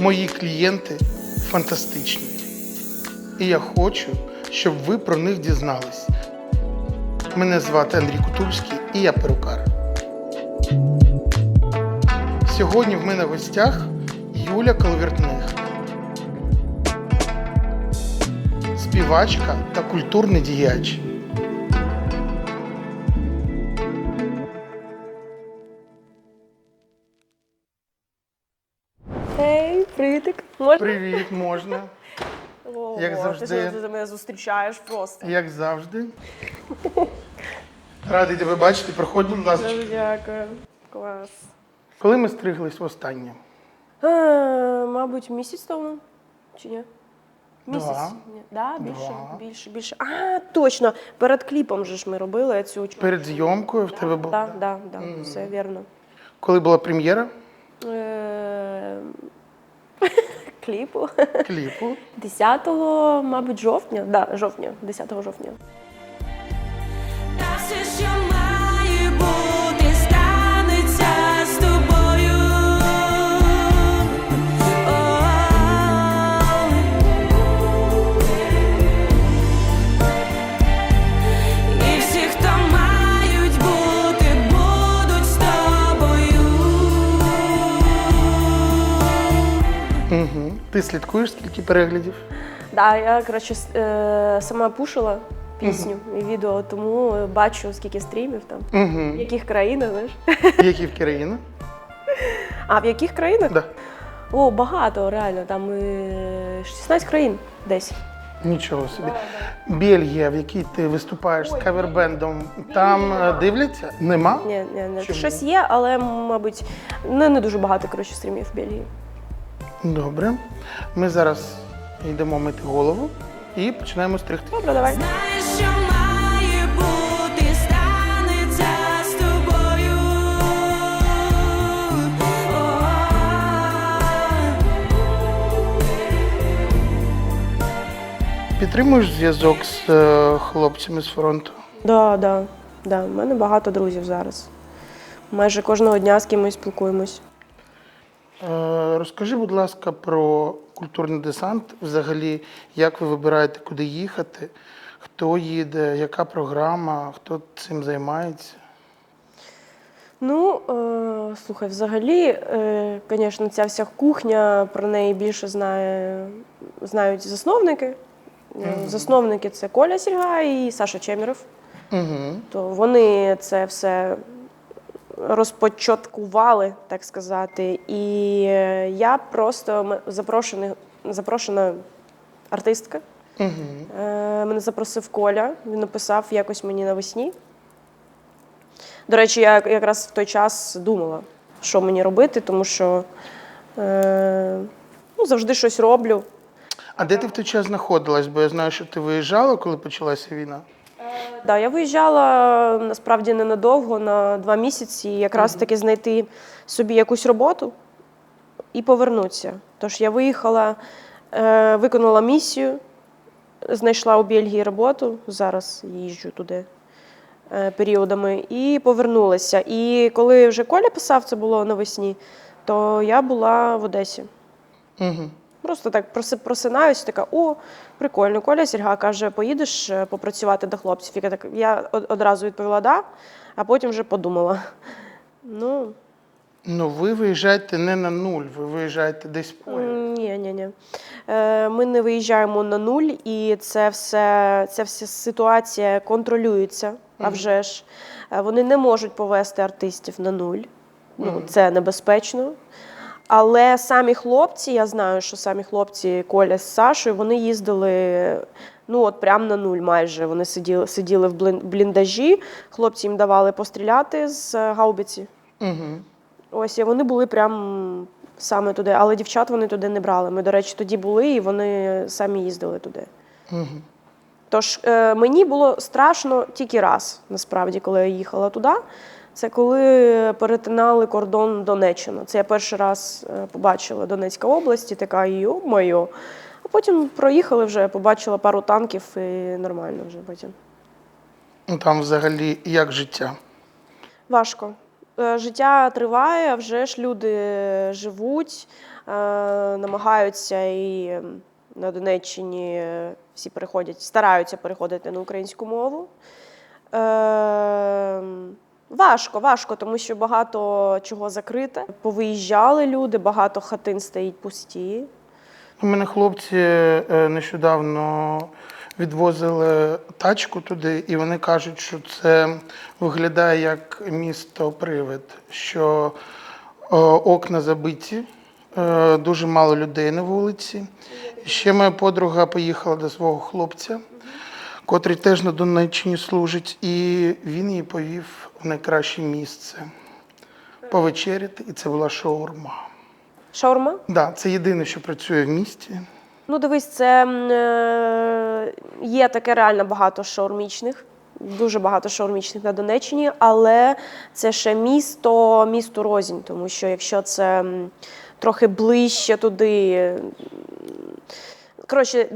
Мої клієнти фантастичні. І я хочу, щоб ви про них дізнались. Мене звати Андрій Кутульський і я перукар. Сьогодні в мене в гостях Юля Коловертних. Співачка та культурний діяч. Можна? Привіт, можна. О, Як Ти завжди. що ти мене зустрічаєш просто. Як завжди. Радий тебе бачити. Проходь, будь ласка. Дуже дякую. Клас. Коли ми стриглись востаннє? Е, мабуть, місяць тому. Чи ні? Місяць. Два. Ні. Да, більше, Два. більше, більше. А, точно. Перед кліпом же ж ми робили цю. Перед зйомкою в тебе було. Так, так, так, все вірно. Коли була прем'єра Е, Кліпу. кліпу. 10, мабуть, жовтня. Да, жовтня, 10 жовтня. Та все, що має бути, станеться з тобою. І всі, хто мають бути, будуть з тобою. Угу. Ти слідкуєш скільки переглядів? Да, я коротше с- е, сама пушила пісню і відео, тому е, бачу, скільки стрімів там. В яких країнах, знаєш? В країнах? А в яких країнах? Да. О, багато, реально. Там е, 16 країн десь. Нічого собі. Бельгія, в якій ти виступаєш з кавербендом, там е, дивляться? Нема? Ні, ні, ні. Щось є, але, мабуть, не, не дуже багато коротше, стрімів в Бельгії. Добре. Ми зараз йдемо мити голову і починаємо стригти. Добре, давай. Знаєш, що має бути, станеться з тобою. Підтримуєш зв'язок з е, хлопцями з фронту? Да, да, да. У мене багато друзів зараз. Майже кожного дня з кимось спілкуємось. Е, Розкажи, будь ласка, про культурний десант. Взагалі, як ви вибираєте, куди їхати, хто їде, яка програма, хто цим займається? Ну, е, слухай, взагалі, е, звісно, ця вся кухня про неї більше знає, знають засновники. Е, Засновники це Коля Сільга і Саша Чеміров. Угу. То вони це все розпочаткували, так сказати. І е, я просто запрошений, запрошена артистка. Угу. Мене запросив Коля, він написав якось мені навесні. До речі, я якраз в той час думала, що мені робити, тому що е, ну, завжди щось роблю. А де ти в той час знаходилась? Бо я знаю, що ти виїжджала, коли почалася війна. Да, я виїжджала насправді ненадовго, на два місяці, якраз таки знайти собі якусь роботу і повернутися. Тож я виїхала, е, виконала місію, знайшла у Бельгії роботу, зараз їжджу туди е, періодами, і повернулася. І коли вже Коля писав, це було навесні, то я була в Одесі. Угу. Просто так проси- просинаюсь, така, о, прикольно. Коля Сільга каже, поїдеш е, попрацювати до хлопців. Я, так, я одразу відповіла да, а потім вже подумала. Ну, Ну, ви виїжджаєте не на нуль, ви виїжджаєте десь поряд. ні, ні, ні. Е, Ми не виїжджаємо на нуль, і це все, ця вся ситуація контролюється, а вже ж. Е, Вони не можуть повести артистів на нуль. Ну, це небезпечно. Але самі хлопці, я знаю, що самі хлопці Коля з Сашою, вони їздили ну от прямо на нуль майже. Вони сиділи, сиділи в бліндажі, хлопці їм давали постріляти з е, гаубиці. Угу. Ось і вони були прям саме туди. Але дівчат вони туди не брали. Ми, до речі, тоді були, і вони самі їздили туди. Угу. Тож е, мені було страшно тільки раз, насправді, коли я їхала туди. Це коли перетинали кордон Донеччина. Це я перший раз е, побачила Донецька область і така йо-моє. А потім проїхали вже, побачила пару танків і нормально вже потім. Ну там взагалі як життя. Важко. Е, Життя триває, вже ж люди живуть, е, намагаються і ем, на Донеччині всі переходять, стараються переходити на українську мову. Важко, важко, тому що багато чого закрите. Повиїжджали люди, багато хатин стоїть пусті. У мене хлопці е, нещодавно відвозили тачку туди, і вони кажуть, що це виглядає як місто-привид, що е, окна забиті, е, дуже мало людей на вулиці. Ще моя подруга поїхала до свого хлопця, котрий теж на Донеччині служить, і він її повів в найкраще місце повечеряти, і це була шаурма. Шаурма? Да, це єдине, що працює в місті. Ну, дивись, це е, є таке реально багато шаурмічних, дуже багато шаурмічних на Донеччині, але це ще місто, місто рознь, тому що якщо це трохи ближче туди. Коротше,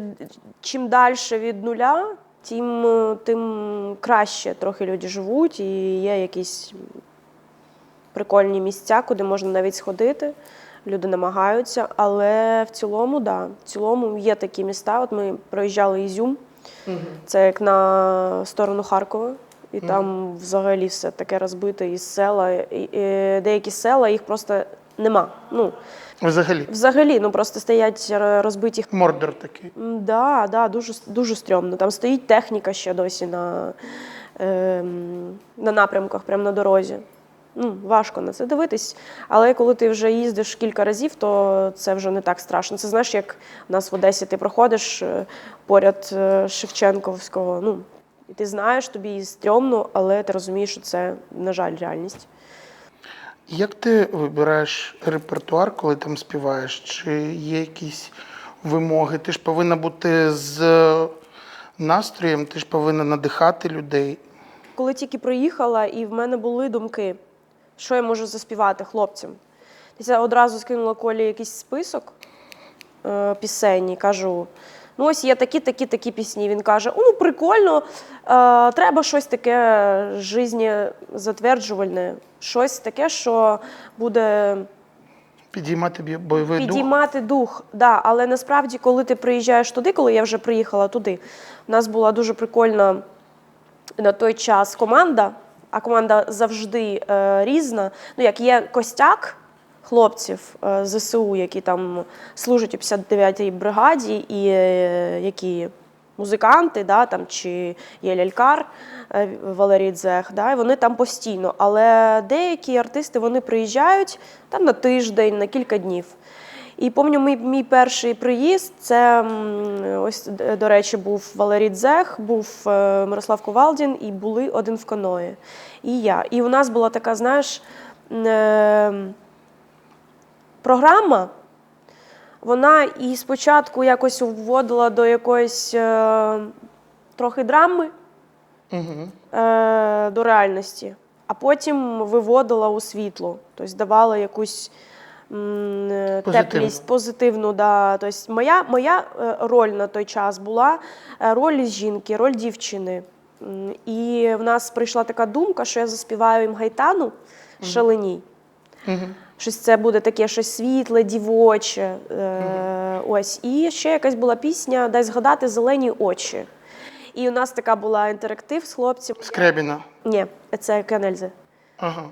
чим далі від нуля, тим, е, тим краще трохи люди живуть, і є якісь прикольні місця, куди можна навіть сходити. Люди намагаються, але в цілому, да, в цілому є такі міста. От ми проїжджали Ізюм, це як на сторону Харкова, і там взагалі все таке розбите із села. І, і деякі села їх просто нема. Ну, Взагалі, взагалі, ну просто стоять розбиті мордор такий. Да, да, дуже, дуже стрьомно. Там стоїть техніка ще досі на, ем, на напрямках, прямо на дорозі. Ну, важко на це дивитись. Але коли ти вже їздиш кілька разів, то це вже не так страшно. Це знаєш, як у нас в Одесі ти проходиш е, поряд е, Шевченковського. Ну, і ти знаєш, тобі стрьомно, але ти розумієш, що це, на жаль, реальність. Як ти вибираєш репертуар, коли там співаєш? Чи є якісь вимоги? Ти ж повинна бути з настроєм, ти ж повинна надихати людей. Коли тільки приїхала, і в мене були думки, що я можу заспівати хлопцям. Я одразу скинула Колі якийсь список е, пісень і кажу: ну ось є такі, такі, такі пісні. Він каже: ну, прикольно, е, треба щось таке жизнєзатверджувальне, щось таке, що буде Підіймати бойовий дух. підіймати дух. Да, але насправді, коли ти приїжджаєш туди, коли я вже приїхала туди, у нас була дуже прикольна на той час команда, а команда завжди е, різна. Ну, як є костяк хлопців е, ЗСУ, які там служать у 59-й бригаді, і е, які музиканти, да, там, чи є лялькар е, Валерій Дзех, да, і вони там постійно. Але деякі артисти вони приїжджають там на тиждень, на кілька днів. І пам'ятаю, мій, мій перший приїзд це ось, до речі, був Валерій Дзех, був Мирослав Ковалдін, і були один в каної. І я. І у нас була така, знаєш, програма. Вона і спочатку якось вводила до якоїсь е, трохи драми, Угу. е, до реальності, а потім виводила у світло, тобто давала якусь м, е, теплість, позитивну. Да. Тобто моя, моя е, роль на той час була е, роль жінки, роль дівчини. І в нас прийшла така думка, що я заспіваю їм гайтану шаленій. Угу. Щось це буде таке щось світле, дівоче. Е, ось. І ще якась була пісня Дай згадати зелені очі. І у нас така була інтерактив з хлопцем. Скрябіна. Ні, це Кенельзе. Ага.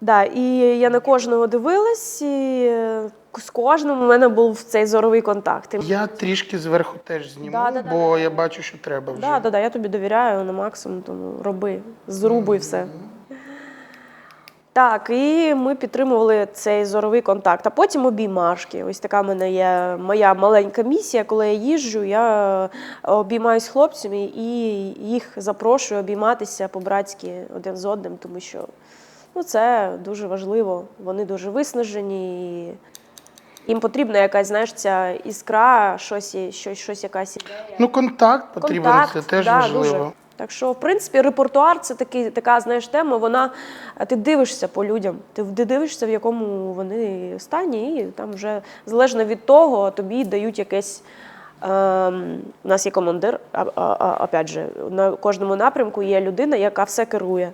Да, і я на кожного дивилась, і е, з кожним у мене був цей зоровий контакт. Я трішки зверху теж зніму, Да, да, да, бо я бачу, що треба вже. Да, да, да, я тобі довіряю на максимум, тому роби, зрубуй все. Так, і ми підтримували цей зоровий контакт. А потім обіймашки. Ось така в мене є моя маленька місія. Коли я їжджу, я обіймаюсь хлопцями і їх запрошую обійматися по-братськи один з одним, тому що ну, це дуже важливо. Вони дуже виснажені. І їм потрібна якась, знаєш, ця іскра, щось, щось, щось якась ідея. Ну, контакт потрібен, це теж да, важливо. Дуже. Так що, в принципі, репертуар це такий, така знаєш, тема. Вона ти дивишся по людям, ти ти дивишся, в якому вони стані, і там вже залежно від того, тобі дають якесь. Ем, у нас є командир, а, а, а, опять же, на кожному напрямку є людина, яка все керує.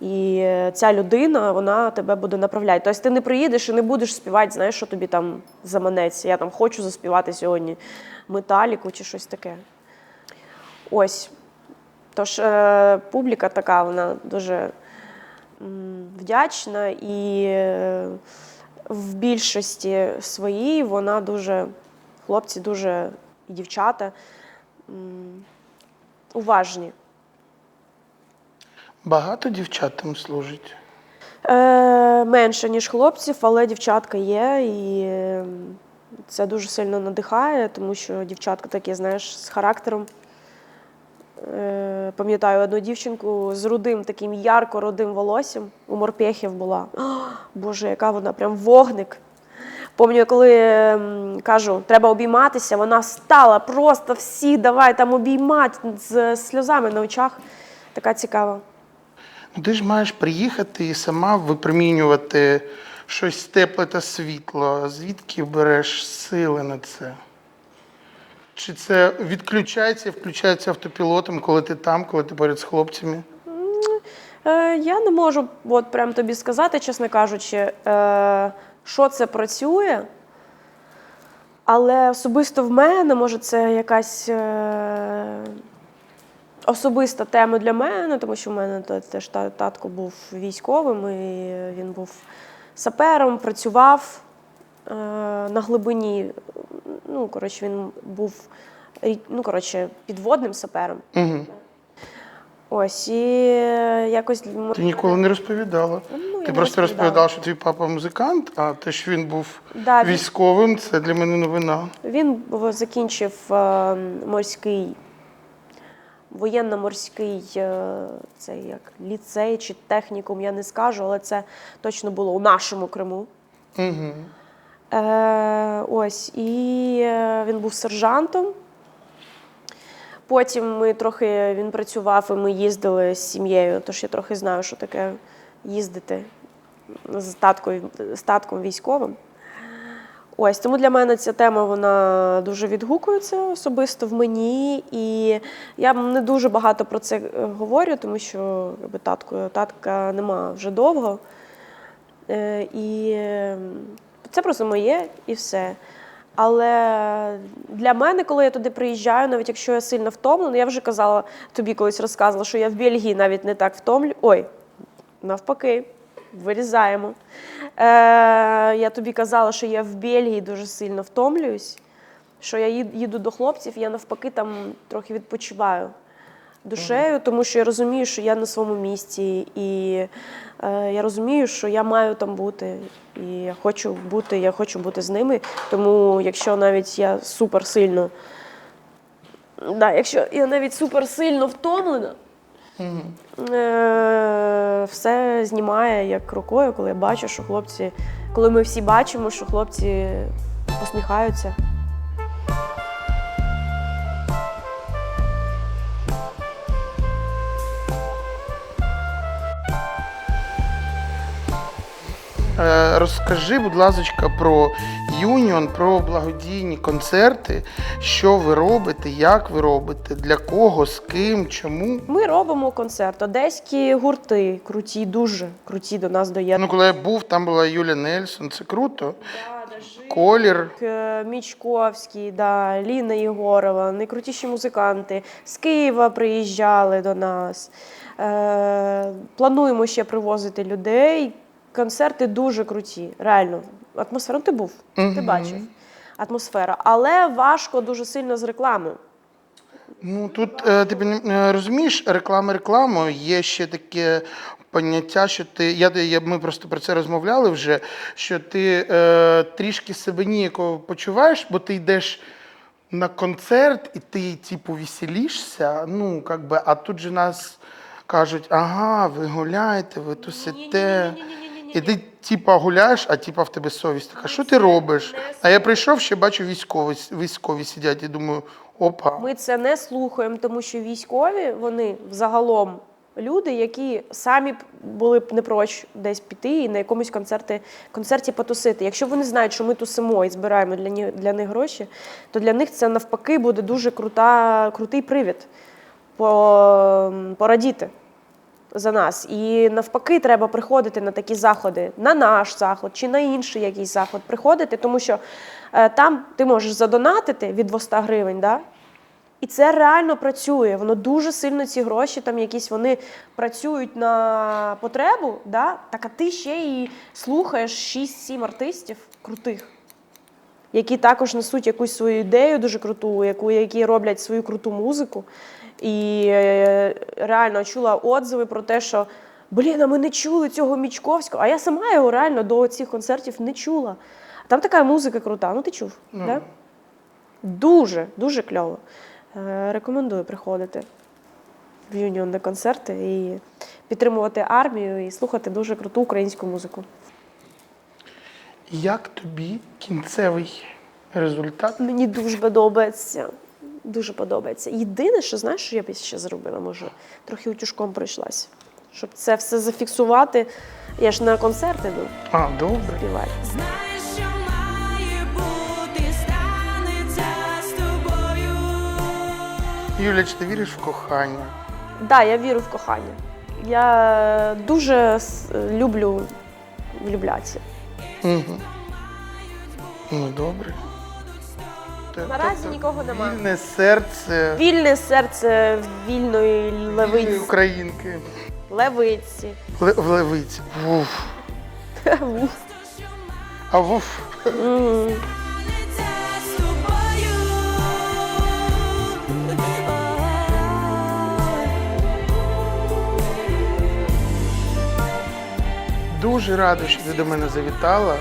І е, ця людина вона тебе буде направляти. Тобто ти не приїдеш і не будеш співати, знаєш, що тобі там заманеться. Я там хочу заспівати сьогодні металіку чи щось таке. Ось. Тож е, публіка така, вона дуже м, вдячна і е, в більшості своїй вона дуже, хлопці дуже і дівчата м, уважні. Багато дівчат там служить. Е, менше, ніж хлопців, але дівчатка є, і це дуже сильно надихає, тому що дівчатка такі, знаєш, з характером. Е, пам'ятаю одну дівчинку з рудим, таким ярко рудим волоссям. У морпехів була. О, Боже, яка вона прям вогник. Пам'ятаю, коли ем, кажу, треба обійматися, вона стала просто всі, давай там обіймати з сльозами на очах. Така цікава. Ну, ти ж маєш приїхати і сама випромінювати щось тепле та світло. Звідки береш сили на це? Чи це відключається і включається автопілотом, коли ти там, коли ти поряд з хлопцями? Е, я не можу от прям тобі сказати, чесно кажучи, е, що це працює. Але особисто в мене, може, це якась е, особиста тема для мене, тому що в мене теж татко був військовим, і він був сапером, працював на глибині. Ну, коротше, він був ну, коротше, підводним сапером. Угу. Ось, і е, якось Ти ніколи не розповідала. Ну, ти просто розповідала. що твій папа музикант, а те, що він був Да, він- військовим, це для мене новина. Він закінчив е, морський, воєнно-морський е, це як ліцей чи технікум, я не скажу, але це точно було у нашому Криму. Угу. Е, ось, і е, він був сержантом. Потім ми трохи він працював, і ми їздили з сім'єю, тож я трохи знаю, що таке їздити з татком, з татком військовим. Ось тому для мене ця тема вона дуже відгукується особисто в мені, і я не дуже багато про це е, говорю, тому що якби, татку, татка нема вже довго. Е, І це просто моє і все. Але для мене, коли я туди приїжджаю, навіть якщо я сильно втомлена, я вже казала тобі колись розказувала, що я в Бельгії навіть не так втомлю. Ой, навпаки, вирізаємо. Е, я тобі казала, що я в Бельгії дуже сильно втомлююсь, що я їду до хлопців, я навпаки там трохи відпочиваю душею, тому що я розумію, що я на своєму місці, і е, я розумію, що я маю там бути. І я хочу бути, я хочу бути з ними. Тому якщо навіть я супер сильно, да, якщо я навіть супер сильно втомлена, е, все знімає як рукою, коли я бачу, що хлопці, коли ми всі бачимо, що хлопці посміхаються. Розкажи, будь ласка, про Юніон, про благодійні концерти. Що ви робите, як ви робите, для кого, з ким, чому? Ми робимо концерт. Одеські гурти круті, дуже круті до нас доєднуються. Ну, коли я був, там була Юля Нельсон, це круто. Колір. Е, Мічковський, да, Ліна Єгорова, найкрутіші музиканти з Києва приїжджали до нас. Е, плануємо ще привозити людей. Концерти дуже круті, реально. Атмосфера, ну ти був, ти бачив. Атмосфера. Але важко дуже сильно з рекламою. Ну тут е, ти е, розумієш, реклама рекламою є ще таке поняття, що ти. Я, я ми просто про це розмовляли вже. Що ти е, трішки себе ніяково почуваєш, бо ти йдеш на концерт і ти, типу, веселішся. Ну, как би, а тут же нас кажуть, ага, ви гуляєте, ви тусите. І ти, типа, гуляєш, а типа в тебе совість така. Що ти робиш? А я прийшов, ще бачу військові, військові сидять і думаю, опа. Ми це не слухаємо, тому що військові вони взагалом люди, які самі були б не проч десь піти і на якомусь концерті, концерті потусити. Якщо вони знають, що ми тусимо і збираємо для них, для них гроші, то для них це навпаки буде дуже крута, крутий привід по, порадіти. За нас. І навпаки, треба приходити на такі заходи, на наш заход чи на інший якийсь заход. Приходити, тому що е, там ти можеш задонатити від 200 гривень. Да? І це реально працює. Воно дуже сильно ці гроші, там якісь вони працюють на потребу, да? так а ти ще і слухаєш 6-7 артистів крутих, які також несуть якусь свою ідею дуже круту, яку, які роблять свою круту музику. І е, реально чула отзиви про те, що блін, а ми не чули цього Мічковського. А я сама його реально до цих концертів не чула. Там така музика крута. Ну ти чув? Ну. Да? Дуже, дуже кльово. Е, Рекомендую приходити в Юніон на концерти і підтримувати армію і слухати дуже круту українську музику. Як тобі кінцевий результат? Мені дуже подобається. Дуже подобається. Єдине, що знаєш, що я б ще зробила, може, трохи утюжком пройшлася. Щоб це все зафіксувати. Я ж на концерти йду А, добре. співати. Знаєш, що має бути, станеться з тобою. Юля, чи ти віриш в кохання? Так, да, я вірю в кохання. Я дуже люблю влюблятися. Угу. Ну, добре. Т- Наразі тобто нікого немає. Вільне серце Вільне серце вільної вільної левиці. українки. Левиці. Ле- в левиці. Вуф. А вуф. Мгм. З тобою. Дуже радий, що ти до мене завітала.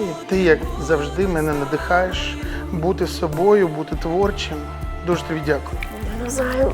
І ти, як завжди, мене надихаєш бути собою, бути творчим. Дуже тобі дякую. Навзаєм.